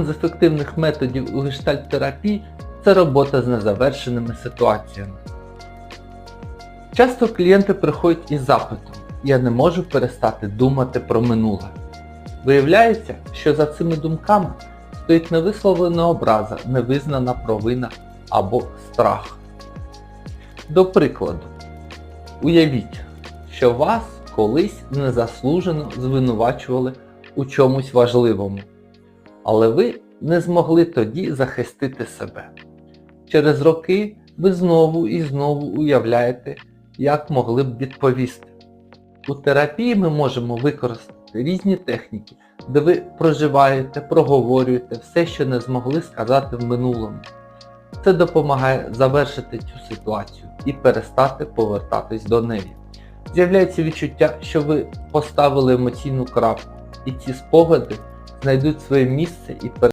З ефективних методів у гештальт-терапії це робота з незавершеними ситуаціями. Часто клієнти приходять із запитом «Я не можу перестати думати про минуле». Виявляється, що за цими думками стоїть невисловлена образа, невизнана провина або страх. До прикладу, уявіть, що вас колись незаслужено звинувачували у чомусь важливому, але ви не змогли тоді захистити себе. Через роки ви знову і знову уявляєте, як могли б відповісти. У терапії ми можемо використати різні техніки, де ви проживаєте, проговорюєте все, що не змогли сказати в минулому. Це допомагає завершити цю ситуацію і перестати повертатись до неї. З'являється відчуття, що ви поставили емоційну крапку, і ці спогади знайдуть своє місце і